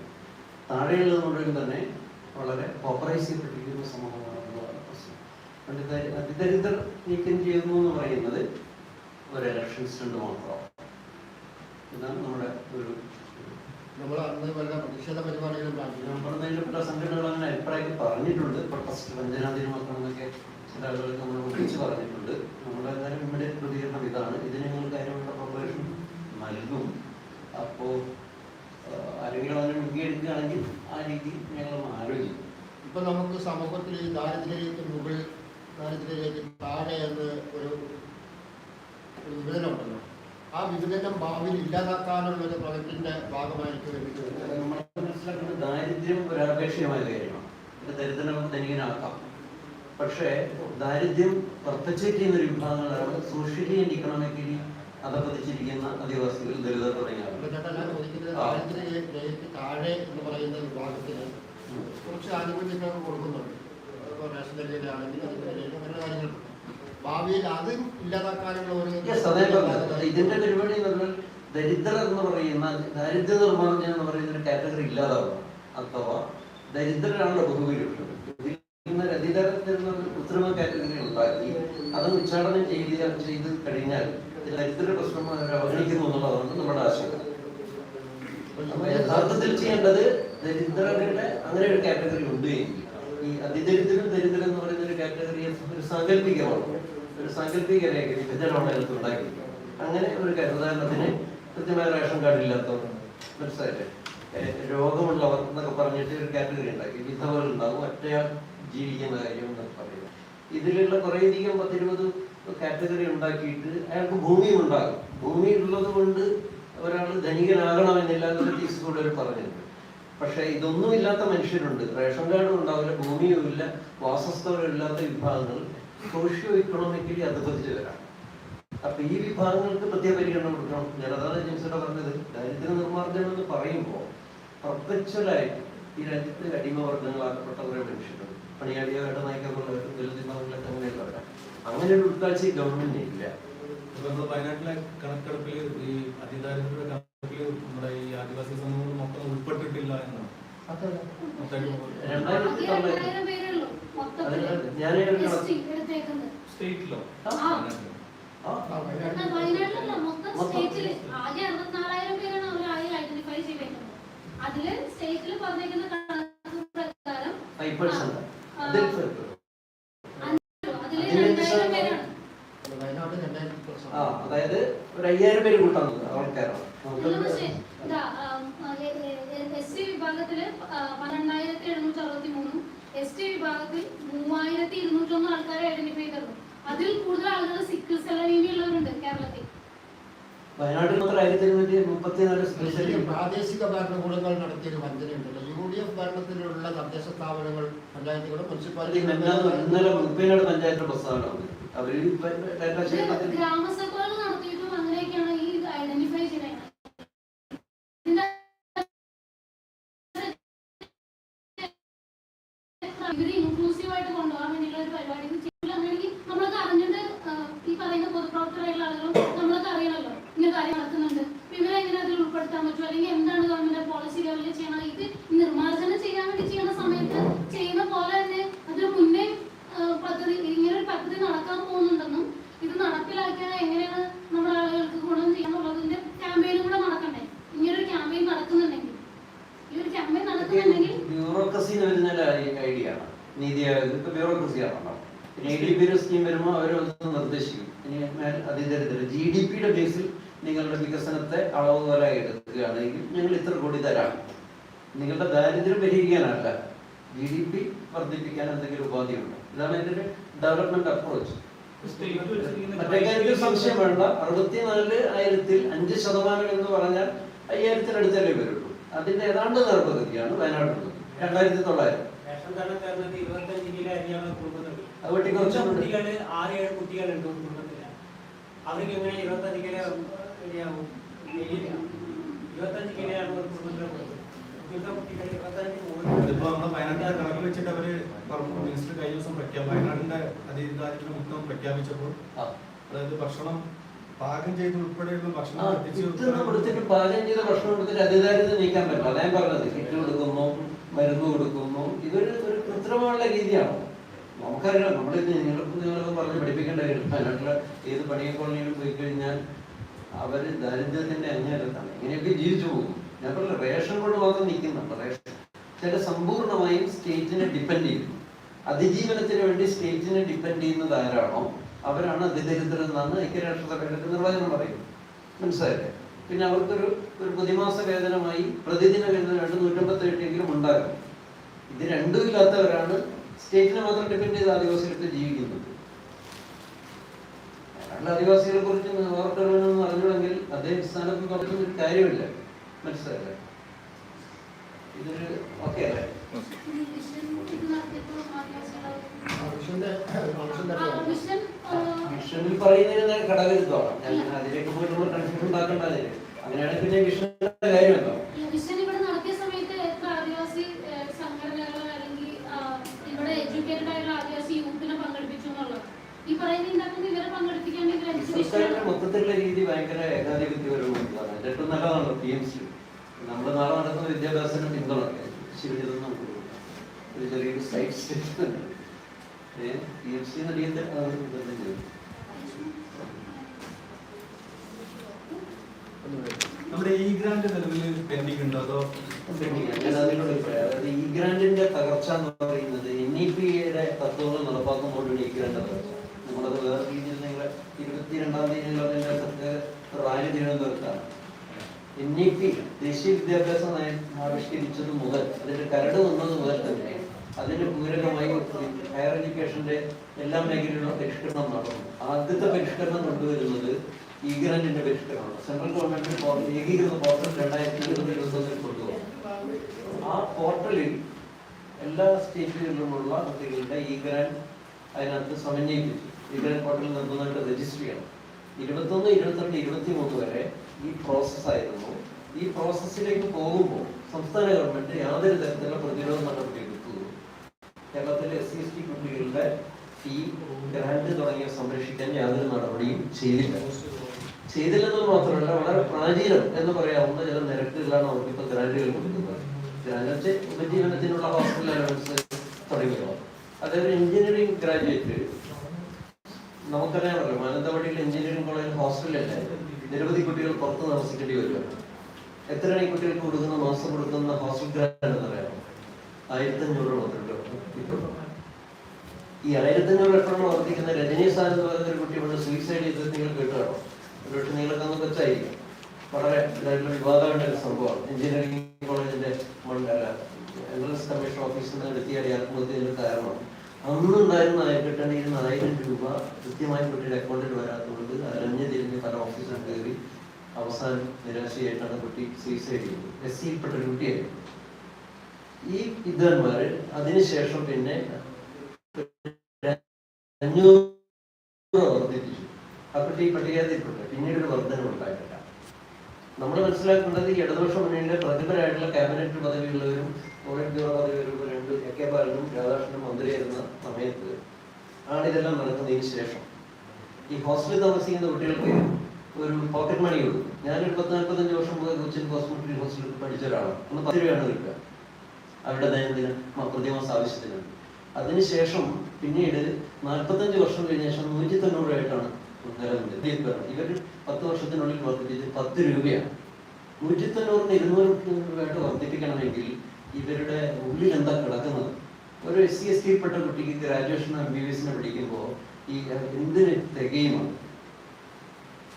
താഴെയുള്ളത് മുഴുവൻ തന്നെ വളരെ പോപ്പറൈസ് ചെയ്യപ്പെട്ടിരിക്കുന്ന സമൂഹമാണ് എന്നുള്ളതാണ് പ്രശ്നം. പണ്ഡിത ദരി- അതിദരിദ്രർ നീക്കം ചെയ്യുന്നു എന്ന് പറയുന്നത് ഒരു ഇലക്ഷൻ സ്റ്റണ്ട് മാത്രമാണ്. ഇതാണ് നമ്മുടെ ഒരു നമ്മൾ അന്ന് വല്ല പ്രതിഷേധ പരിപാടികളും പ്ലാൻ പല സംഘടനകൾ അങ്ങനെ അഭിപ്രായം പറഞ്ഞിട്ടുണ്ട്. പ്രൊട്ടസ്റ്റ് പഞ്ചനാദിനമാക്കണമെന്നൊക്കെ ചില ആളുകൾ നമ്മൾ വിളിച്ചു പറഞ്ഞിട്ടുണ്ട്. നമ്മുടെ എന്തായാലും ഇവിടെ പ്രതികരണം ഇതാണ്. ഇതിന് ഞങ്ങൾ കാര്യമുള്ള പ്രൊപ്പറേഷൻ നൽകും. അപ്പോൾ ആരെങ്കിലും അതിനെ മുൻകൈയെടുക്കുകയാണെങ്കിൽ ആ രീതിയിൽ ഞങ്ങൾ ആലോചിക്കും ഇപ്പൊ നമുക്ക് സമൂഹത്തിൽ ഈ ദാരിദ്ര്യത്തിന് മുകളിൽ ദാരിദ്ര്യത്തിലേക്ക് താഴെ എന്ന് ഒരു വിഭജനമുണ്ടല്ലോ ആ വിഭജനം ഭാവിയിൽ ഇല്ലാതാക്കാനുള്ള ഒരു പ്രൊജക്ടിന്റെ ഭാഗമായിരിക്കും നമ്മൾ മനസ്സിലാക്കുന്നത് ദാരിദ്ര്യം ഒരു അപേക്ഷയമായ കാര്യമാണ്. ദരിദ്രം ദരിദ്രം ധനികനാക്കാം. പക്ഷേ ദാരിദ്ര്യം പെർപ്പച്വേറ്റ് ചെയ്യുന്ന ഒരു വിഭാഗങ്ങളാണ് സോഷ്യലി ആൻഡ് ഇക്കണോമിക്കലി അധപ്പതിച്ചിരിക്കുന്ന ആദിവാസികൾ ദളിതർ തുടങ്ങിയ ആളുകൾ. അപ്പോൾ ചേട്ടാ ഞാൻ ചോദിക്കുന്നത് ആ. ദാരിദ്ര്യ രേഖയ്ക്ക് താഴെ എന്ന് പറയുന്ന വിഭാഗത്തിന് കുറച്ച് കൊടുക്കുന്നുണ്ട് ഇപ്പോൾ റേഷൻ അങ്ങനെ ഭാവിയിൽ അതും ഇല്ലാതാക്കാനുള്ള പറഞ്ഞത്. ഇതിന്റെ പരിപാടി ദരിദ്രർ എന്ന് പറയുന്ന ദാരിദ്ര്യ നിർമ്മാർജനം എന്ന് പറയുന്ന ഒരു കാറ്റഗറി ഇല്ലാതാവും അഥവാ ദരിദ്രരാണല്ലോ ബഹുഭൂരിപക്ഷം നിന്ന് കൃത്രിമ കാറ്റഗറി ഉണ്ടാക്കി അത് ഉച്ചാടനം ചെയ്ത് ചെയ്ത് കഴിഞ്ഞാൽ ദരിദ്ര പ്രശ്നം അവഗണിക്കുന്നു എന്നുള്ളതാണ് നമ്മുടെ ആശങ്ക അപ്പൊ യഥാർത്ഥത്തിൽ ചെയ്യേണ്ടത് ദരിദ്രരുടെ അങ്ങനെ ഒരു കാറ്റഗറി ഉണ്ട് ഈ അതിദരിദ്രം ദരിദ്രം എന്ന് പറയുന്ന ഒരു കാറ്റഗറി ഒരു സാങ്കല്പികമാണ്. ഒരു സാങ്കല്പിക രേഖ വിഭജനമാണ് അതിനകത്ത് ഉണ്ടാക്കി. അങ്ങനെ ഒരു ഉദാഹരണത്തിന് കൃത്യമായ റേഷൻ കാർഡ് ഇല്ലാത്തവർ മനസ്സിലായില്ലേ? രോഗമുള്ളവർ എന്നൊക്കെ പറഞ്ഞിട്ട് ഒരു കാറ്റഗറി ഉണ്ടാക്കി. വിധവകൾ ഉണ്ടാവും ഒറ്റയാൾ ജീവിക്കുന്ന കാര്യം എന്നൊക്കെ പറയുന്നത്. ഇതിലുള്ള കുറേയധികം പത്തിരുപത് കാറ്റഗറി ഉണ്ടാക്കിയിട്ട് അയാൾക്ക് ഭൂമിയും ഉണ്ടാകും. ഭൂമി ഉള്ളത് കൊണ്ട് ഒരാൾ ധനികനാകണമെന്നില്ല എന്നൊരു തീസ് കൂടെ അവർ പറഞ്ഞിട്ടുണ്ട്. പക്ഷെ ഇതൊന്നും ഇല്ലാത്ത മനുഷ്യരുണ്ട്. റേഷൻ കാർഡും ഉണ്ടാവില്ല ഭൂമിയും ഇല്ല വാസസ്ഥലം ഇല്ലാത്ത വിഭാഗങ്ങൾ സോഷ്യോ ഇക്കണോമിക്കലി അധപതിച്ച് വരാം അപ്പൊ ഈ വിഭാഗങ്ങൾക്ക് പ്രത്യേക പരിഗണന കൊടുക്കണം. ജനതാ ഏജൻസിയുടെ പറഞ്ഞത് ദാരിദ്ര്യ നിർമ്മാർജനം എന്ന് പറയുമ്പോൾ പെർപ്പച്വലായിട്ട് ഈ രാജ്യത്ത് അടിമവർഗങ്ങളാക്കപ്പെട്ടവരെ മനുഷ്യരുണ്ട് പണിയാളിയായിട്ട് നയിക്കപ്പെട്ടവരും ദളിത് വിഭാഗങ്ങളൊക്കെ അങ്ങനെയുള്ളവരാണ്. അങ്ങനെ ഒരു ഉൾക്കാഴ്ച ഈ ഗവൺമെന്റിന് ഇല്ല. നമ്മൾ വയനാട്ടിലെ കണക്കെടുപ്പിൽ ഈ അതിദാരിദ്ര്യ കണക്കെടുപ്പിൽ നമ്മുടെ ഈ ആദിവാസി സമൂഹം മൊത്തം ഉൾപ്പെട്ടിട്ടില്ല എന്നാണ്. മൊത്തം രണ്ടായിരത്തി തൊള്ളായിരത്തി രണ്ടായിരം പേരേ ഉള്ളൂ മൊത്തത്തിൽ. അതിനകത്ത് ഞാൻ എടുക്കണം ST എടുത്തേക്കുന്നത്. സ്റ്റേറ്റിലോ ആ. വയനാട്ടിലോ? ആ ആ, വയനാട്ടിൽ എന്നാൽ വയനാട്ടിലല്ല, മൊത്തം മൊത്തം. സ്റ്റേറ്റിൽ ആകെ അറുപത്തിനാലായിരം പേരാണ് അവർ ആകെ ഐഡന്റിഫൈ ചെയ്തേക്കുന്നത് അതിൽ സ്റ്റേറ്റിൽ പറഞ്ഞേക്കുന്ന കണക്ക് പ്രകാരം ഫൈവ് പെർസെന്റ് അതിൽ പെട്ടു. അതിൽ അതിലെന്ത് രണ്ടായിരം ശതമാനം? പേരാണ് വയനാട്ടിൽ രണ്ടായിരത്തി plus ആ അതായത് ഒരു അയ്യായിരം പേര് കൂട്ടാൻ ആൾക്കാരാണ് ഇതിൽ പക്ഷേ ഇതാ എസ് ടി വിഭാഗത്തിൽ ആ, പന്ത്രണ്ടായിരത്തി എഴുന്നൂറ്റി അറുപത്തി മൂന്നും എസ് ടി വിഭാഗത്തിൽ മൂവായിരത്തി ഇരുന്നൂറ്റൊന്ന് ആൾക്കാരെ ഐഡന്റിഫൈ ചെയ്തത് അതിൽ കൂടുതൽ ആളുകൾ സിക്കിൾ ഉള്ളവരുണ്ട് കേരളത്തിൽ. വയനാട്ടിൽ മാത്രം ആയിരത്തി മുപ്പത്തിനാല് സ്പെഷ്യൽ പ്രാദേശിക ഭരണകൂടങ്ങൾ നടത്തിയൊരു വഞ്ചനയുണ്ടല്ലോ യു ഡി എഫ് ഭരണത്തിലുള്ള തദ്ദേശ സ്ഥാപനങ്ങൾ പഞ്ചായത്തുകളും മുനിസിപ്പാലിറ്റികളും ഇന്നലെ മുപ്പതിനാട് പഞ്ചായത്ത് പ്രസ്താവന ഡാറ്റ ഗ്രാമസഭകൾ നടത്തിയിട്ടും അങ്ങനെയൊക്കെയാണ് ഈ ഐഡന്റിഫൈ ചെയ്യുന്നത് ഇതിന്റെ ഇവർ ഇൻക്ലൂസീവ് ആയിട്ട് കൊണ്ടുപോകാൻ വേണ്ടിയുള്ള ഒരു പരിപാടി ഇത് ചെയ്യില്ല. അങ്ങനെയാണെങ്കിൽ നമ്മളൊക്കെ അറിഞ്ഞിട്ട് ആ, ഈ പറയുന്ന പൊതുപ്രവർത്തകരായിട്ടുള്ള ആളുകളും നമ്മളൊക്കെ അറിയണമല്ലോ ഇങ്ങനെ കാര്യം നടക്കുന്നുണ്ട് അപ്പൊ ഇവരെ എങ്ങനെ അതിൽ ഉൾപ്പെടുത്താൻ പറ്റും അല്ലെങ്കിൽ എന്താണ് ഗവൺമെന്റ് പോളിസി ലെവലിൽ ചെയ്യണം ഇത് നിർമ്മാർജനം ചെയ്യാൻ വേണ്ടി ചെയ്യുന്ന സമയത്ത് ചെയ്യുന്ന പോലെ തന്നെ അതിന് മുന്നേ ആ, പദ്ധതി ഇങ്ങനെ ഒരു പദ്ധതി നടക്കാൻ പോകുന്നുണ്ടെന്നും ഇത് നടപ്പിലാക്കിയാൽ എങ്ങനെയാണ് നമ്മുടെ ആളുകൾക്ക് ഗുണം ചെയ്യാന്നുള്ളതിന്റെ ക്യാമ്പയിനും കൂടെ നടക്കണ്ടേ ഇങ്ങനെ ഒരു ക്യാമ്പയിൻ നടക്കുന്നുണ്ടെങ്കിൽ ഈ ഒരു ക്യാമ്പയിൻ നടക്കുന്നുണ്ടെങ്കിൽ ബ്യൂറോക്രസി എന്ന് വരുന്ന ഐഡിയ ആണ് നീതി ആയോഗ് ഇപ്പൊ ബ്യൂറോക്രസി ആണല്ലോ പിന്നെ എ ഡി പി സ്കീം വരുമ്പോൾ അവർ ഒന്ന് നിർദ്ദേശിക്കും ഇനി മേൽ അതിദരിദ്രം ജി ഡി പിയുടെ ബേസിൽ നിങ്ങളുടെ വികസനത്തെ അളവുകോലായി എടുക്കുകയാണെങ്കിൽ ഞങ്ങൾ ഇത്ര കോടി തരാം നിങ്ങളുടെ ദാരിദ്ര്യം പരിഹരിക്കാനല്ല പി വർദ്ധിപ്പിക്കാൻ എന്തെങ്കിലും ഉപാധിയുണ്ടോ? ഇതാണ് ഇതിന്റെ ഡെവലപ്മെന്റ് അപ്രോച്ച് മറ്റേ സംശയം വേണ്ട. അറുപത്തിനാല് ആയിരത്തിൽ അഞ്ച് ശതമാനം എന്ന് പറഞ്ഞാൽ അയ്യായിരത്തിനടുത്തല്ലേ വരുള്ളൂ. അതിന്റെ ഏതാണ്ട് നേർപ്പതിയാണ് വയനാട്ടിലുള്ളത് രണ്ടായിരത്തി തൊള്ളായിരം. അവർക്ക് എങ്ങനെ ഇരുപത്തഞ്ച് കിലോ ഇരുപത്തഞ്ച് കിലോ ആണ് കുടുംബത്തിലെ കൊടുക്കുന്നത് ഇപ്പോഴത്തെ കുട്ടികൾ ഇരുപത്തഞ്ച് ഇതിപ്പോ നമ്മുടെ വയനാട്ടിലെ കണക്ക് വെച്ചിട്ട് അവർ മിനിസ്റ്റർ കഴിഞ്ഞ ദിവസം പ്രഖ്യാപനം വയനാടിന്റെ അതിദാരിദ്ര്യ മുക്തം പ്രഖ്യാപിച്ചപ്പോൾ അതായത് ഭക്ഷണം പാകം ചെയ്ത് ഉൾപ്പെടെയുള്ള ആ, ഭക്ഷണം കൊടുത്തിട്ട് ചെയ്ത ഭക്ഷണം കൊടുത്തിട്ട് അതിദാരിദ്ര്യം നീക്കാൻ പറ്റില്ല. അതാ ഞാൻ പറഞ്ഞത്. കിറ്റ് കൊടുക്കുന്നു മരുന്ന് കൊടുക്കുന്നു. ഇതൊരു ഒരു കൃത്രിമമുള്ള രീതിയാണ്. നമുക്കറിയാം. നമ്മളിത് നിങ്ങളിപ്പോൾ നിങ്ങളൊക്കെ പറഞ്ഞ് പഠിപ്പിക്കേണ്ട കാര്യം വയനാട്ടിലെ ഏത് പണിയ കോളനിയിലും പോയി കഴിഞ്ഞാൽ അവർ ദാരിദ്ര്യത്തിന്റെ അങ്ങേരത്താണ് ഇങ്ങനെയൊക്കെ ജീവിച്ചു പോകും. ഞാൻ പറഞ്ഞ റേഷൻ കൊണ്ട് മാത്രം നിൽക്കുന്നുണ്ട് റേഷൻ ചില സമ്പൂർണമായും സ്റ്റേറ്റിനെ ഡിപ്പെൻഡ് ചെയ്യുന്നു. അതിജീവനത്തിന് വേണ്ടി സ്റ്റേറ്റിനെ ഡിപ്പെൻഡ് ചെയ്യുന്നത് ആരാണോ അവരാണ് അതിദരിദ്രൻ എന്നാണ് ഐക്യരാഷ്ട്രസഭയുടെ നിർവചനം പറയും മനസ്സിലായില്ലേ? പിന്നെ അവർക്കൊരു ഒരു പ്രതിമാസ വേതനമായി പ്രതിദിന വേതനം രണ്ട് നൂറ്റമ്പത്തി എട്ടെങ്കിലും ഉണ്ടാകും. ഇത് രണ്ടും ഇല്ലാത്തവരാണ് സ്റ്റേറ്റിനെ മാത്രം ഡിപ്പെൻഡ് ചെയ്ത് ആദിവാസികൾക്ക് ജീവിക്കുന്നത്. അയാളുടെ ആദിവാസികളെ കുറിച്ച് ഓർക്കണമെന്ന് അറിഞ്ഞുവെങ്കിൽ അതേ സ്ഥാനത്ത് പറഞ്ഞ ഒരു കാര്യമില്ല. മനസ്സിലായില്ലേ? ഇതൊരു ഓക്കെ അല്ലേ? മിഷനിൽ പറയുന്നതിന് ഘടകരുത്തോളം ഞാൻ അതിലേക്ക് പോയി നമ്മൾ കൺഫ്യൂഷൻ ഉണ്ടാക്കേണ്ടതില്ല അങ്ങനെയാണെങ്കിൽ പിന്നെ മിഷന്റെ കാര്യമുണ്ടോ സംസ്ഥാനത്തിന്റെ മൊത്തത്തിലുള്ള രീതി ഭയങ്കര ഏകാധിപത്യപരമായിട്ടുള്ളതാണ് ഏറ്റവും നല്ലതാണല്ലോ പി എം സി നമ്മൾ നാളെ നടക്കുന്ന വിദ്യാഭ്യാസത്തിന് പിന്തുണ. ശിവജിതൊന്നും നമുക്ക് കൊടുക്കാം. ഒരു ചെറിയൊരു side statement P M C നടിയത്തെ തന്നെ ചെയ്തു. നമ്മുടെ ഈ ഗ്രാൻഡ് നിലവിൽ പെൻഡിങ് ഉണ്ടോ അതോ ഞാൻ അതിനോട് പറയാം. അതായത് ഈ ഗ്രാൻഡിന്റെ തകർച്ച എന്ന് പറയുന്നത് എൻ ഇ പിയുടെ തത്വങ്ങൾ നടപ്പാക്കുമ്പോഴാണ് ഈ ഗ്രാൻഡ് തകർച്ച നമ്മളത് വേറെ രീതിയിൽ നിങ്ങൾ ഇരുപത്തിരണ്ടാം തീയതി അതിന്റെ സത്യ റാലി തിരുവനന്തപുരത്താണ് എൻ ഇ പി ദേശീയ വിദ്യാഭ്യാസ നയം ആവിഷ്കരിച്ചത് മുതൽ അതിന്റെ കരട് വന്നത് മുതൽ തന്നെ അതിന്റെ പൂരകമായി ഹയർ എഡ്യൂക്കേഷന്റെ എല്ലാ മേഖലയിലും പരിഷ്കരണം നടന്നു. ആദ്യത്തെ പരിഷ്കരണം കൊണ്ടുവരുന്നത് ഈ ഗ്രാൻഡിന്റെ പരിഷ്കരണമാണ് സെൻട്രൽ ഗവൺമെന്റ് ഏകീകൃത പോർട്ടൽ രണ്ടായിരത്തി ഇരുപത് ഇരുപത്തൊന്നിൽ കൊണ്ടുവന്നു. ആ പോർട്ടലിൽ എല്ലാ സ്റ്റേറ്റുകളിലുമുള്ള കുട്ടികളുടെ ഈ ഗ്രാൻഡ് അതിനകത്ത് സമന്വയിപ്പിച്ചു. ഈ ഗ്രാൻഡ് പോർട്ടലിൽ നിർബന്ധമായിട്ട് രജിസ്റ്റർ ചെയ്യണം. ഇരുപത്തൊന്ന് ഇരുപത്തിരണ്ട് ഇരുപത്തി മൂന്ന് വരെ ഈ പ്രോസസ് ആയിരുന്നു. ഈ പ്രോസസ്സിലേക്ക് പോകുമ്പോൾ സംസ്ഥാന ഗവൺമെന്റ് യാതൊരു തരത്തിലുള്ള പ്രതിരോധ നടപടി എടുത്തു കേരളത്തിലെ എസ് സി എസ് ടി കുട്ടികളുടെ ഫീ ഗ്രാൻഡ് തുടങ്ങിയ സംരക്ഷിക്കാൻ യാതൊരു നടപടിയും ചെയ്തില്ല. ചെയ്തില്ലെന്ന് മാത്രമല്ല വളരെ പ്രാചീനം എന്ന് പറയാവുന്ന ചില നിരക്കുകളാണ് അവർക്ക് ഇപ്പൊ ഗ്രാൻഡുകൾ കൊടുക്കുന്നത്. ഗ്രാൻഡ് ഉപജീവനത്തിനുള്ള ഹോസ്പിറ്റൽ അലവൻസ് തുടങ്ങിയവ. അതായത് എഞ്ചിനീയറിംഗ് ഗ്രാജുവേറ്റ്. നമുക്കറിയാമല്ലോ മാനന്തവാടിയിൽ എഞ്ചിനീയറിംഗ് കോളേജ് ഹോസ്റ്റലല്ലേ നിരവധി കുട്ടികൾ പുറത്ത് താമസിക്കേണ്ടി വരിക. എത്രയാണ് ഈ കുട്ടികൾക്ക് കൊടുക്കുന്ന? മാസം കൊടുക്കുന്ന ഹോസ്റ്റൽ ഗ്രാന്റ് എന്നറിയാമോ ആയിരത്തി അഞ്ഞൂറ് ഇപ്പോൾ ഈ ആയിരത്തി അഞ്ഞൂറ് എപ്പോഴാണ് വർദ്ധിക്കുന്ന രജനി സാർ എന്ന് പറയുന്ന ഒരു കുട്ടി ഇവിടെ സൂയിസൈഡ് ചെയ്തത് നിങ്ങൾ കേട്ടുകാണോ? ഒരുപക്ഷെ നിങ്ങൾക്ക് അന്ന് കൊച്ചായിരിക്കും വളരെ വിവാദമായിട്ട് ഒരു സംഭവമാണ്. എഞ്ചിനീയറിംഗ് കോളേജിന്റെ എൻട്രൻസ് കമ്മീഷൻ ഓഫീസിൽ നിന്ന് എടുത്തിയ ആത്മഹത്യയുടെ കാരണമാണ് അന്നുണ്ടായിരുന്ന ആയിരക്കെട്ടാണെങ്കിൽ നാലായിരം രൂപ കൃത്യമായി കുട്ടിയുടെ അക്കൗണ്ടിൽ വരാത്തതുകൊണ്ട് അലഞ്ഞു തിരിഞ്ഞ് പല ഓഫീസിലും കയറി അവസാനം നിരാശയായിട്ടാണ് കുട്ടി സൂയിസൈഡ് ചെയ്തത്. എസ് സിയിൽപ്പെട്ട ഒരു കുട്ടിയായിരുന്നു. ഈ വിദ്വാൻമാർ അതിനുശേഷം പിന്നെ അഞ്ഞൂറ് വർദ്ധിപ്പിച്ചു. ആ കുട്ടി പട്ടികജാതിയിൽപ്പെട്ടു. പിന്നീട് ഒരു വർധനം ഉണ്ടായിട്ടില്ല. നമ്മൾ മനസ്സിലാക്കേണ്ടത് ഈ ഇടതുപക്ഷ മുന്നണിയിലെ പ്രതിഭരായിട്ടുള്ള ക്യാബിനറ്റ് പദവിയുള്ളവരും പോളിറ്റ് ബ്യൂറോ പദവിയുള്ളവരും രണ്ട് എ കെ ബാലനും രാധാകൃഷ്ണനും മന്ത്രിയായിരുന്ന സമയത്ത് ആണ് ഇതെല്ലാം നടക്കുന്നതിന് ശേഷം ഈ ഹോസ്റ്റലിൽ താമസിക്കുന്ന കുട്ടികൾക്ക് ഒരു പോക്കറ്റ് മണി കൊടുക്കും ഞാനൊരു പത്ത് നാൽപ്പത്തഞ്ച് വർഷം മുതൽ കൊച്ചിൻ ഹോസ്പിറ്റലിൽ ഹോസ്റ്റലിൽ പഠിച്ച ഒരാളാണ് ഒന്ന് പത്ത് രൂപയാണ് കിട്ടുക അവരുടെ ദൈനംദിന പ്രതിമാസ ആവശ്യത്തിന് അതിനുശേഷം പിന്നീട് നാൽപ്പത്തഞ്ച് വർഷം കഴിഞ്ഞ ശേഷം നൂറ്റി തൊണ്ണൂറ് രൂപയായിട്ടാണ് നിലനിന്നത് ഇവർ പത്ത് വർഷത്തിനുള്ളിൽ വർദ്ധിപ്പിച്ച് പത്ത് രൂപയാണ്. നൂറ്റി തൊണ്ണൂറിന് ഇരുന്നൂറ് രൂപയായിട്ട് വർദ്ധിപ്പിക്കണമെങ്കിൽ ഇവരുടെ ഉള്ളിൽ എന്താ കിടക്കുന്നത്? ഒരു എസ് സി എസ് ടി പെട്ട കുട്ടിക്ക് ഗ്രാജുവേഷൻ എം ബി ബി എസിനെ പഠിക്കുമ്പോൾ ഈ എന്തിന് തികയുമാണ്?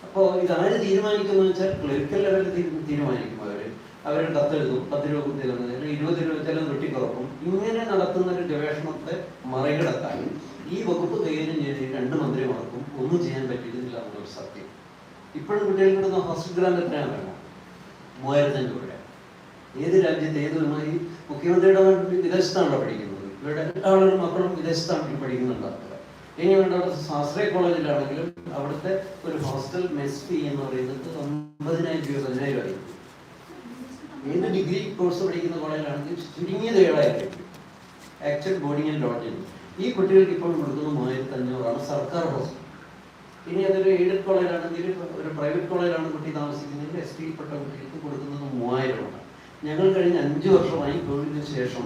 അപ്പോൾ ഇതാര് തീരുമാനിക്കുന്നു വെച്ചാൽ ക്ലറിക്കൽ ലെവലിൽ തീരു- തീരുമാനിക്കും അവർ അവരുടെ കത്തെഴുതും പത്ത് രൂപ കുത്തിയിടുന്നത് അല്ലെങ്കിൽ ഇരുപത് രൂപ ചില വെട്ടിക്കുറക്കും ഇങ്ങനെ നടത്തുന്ന ഒരു ഗവേഷണത്തെ മറികടക്കാൻ ഈ വകുപ്പ് കൈകാര്യം ചെയ്ത രണ്ട് മന്ത്രിമാർക്കും ഒന്നും ചെയ്യാൻ പറ്റിയിരുന്നില്ല എന്നൊരു സത്യം. ഇപ്പോഴും കുട്ടികൾക്ക് ഹോസ്റ്റൽ ഗ്രാൻഡ് എത്രയാണ് വേണം മൂവായിരത്തി അഞ്ഞൂറ് രൂപ. ഏത് രാജ്യത്ത് ഏത് ഈ മുഖ്യമന്ത്രിയുടെ വിദേശത്താണല്ലോ പഠിക്കുന്നത്. ഇവരുടെ എല്ലാവരും മക്കളും വിദേശത്താണ് പഠിക്കുന്നുണ്ടാക്കുക ഇനി വേണ്ട സ്വാശ്രയ കോളേജിലാണെങ്കിലും അവിടുത്തെ ഒരു ഹോസ്റ്റൽ മെസ് ഫീ എന്ന് പറയുന്നത് ഒമ്പതിനായിരം രൂപ പതിനായിരം ആയിരിക്കും. ഏത് ഡിഗ്രി കോഴ്സ് പഠിക്കുന്ന കോളേജിലാണെങ്കിൽ ചുരുങ്ങിയത് ഏഴായിരം ആക്ച്വൽ ബോർഡിംഗ് ആൻഡ് ലോഡ്ജിങ് ഈ കുട്ടികൾക്ക് ഇപ്പോൾ കൊടുക്കുന്ന മൂവായിരത്തി അഞ്ഞൂറാണ് സർക്കാർ ഹോസ്റ്റൽ ഇനി അതൊരു എയ്ഡഡ് കോളേജാണെങ്കിൽ ഒരു പ്രൈവറ്റ് കോളേജിലാണ് കുട്ടി താമസിക്കുന്നതെങ്കിൽ എസ് ടിയിൽപ്പെട്ട കുട്ടികൾക്ക് കൊടുക്കുന്നത് മൂവായിരമാണ് ഞങ്ങൾ കഴിഞ്ഞ അഞ്ച് വർഷമായി കോവിഡിന് ശേഷം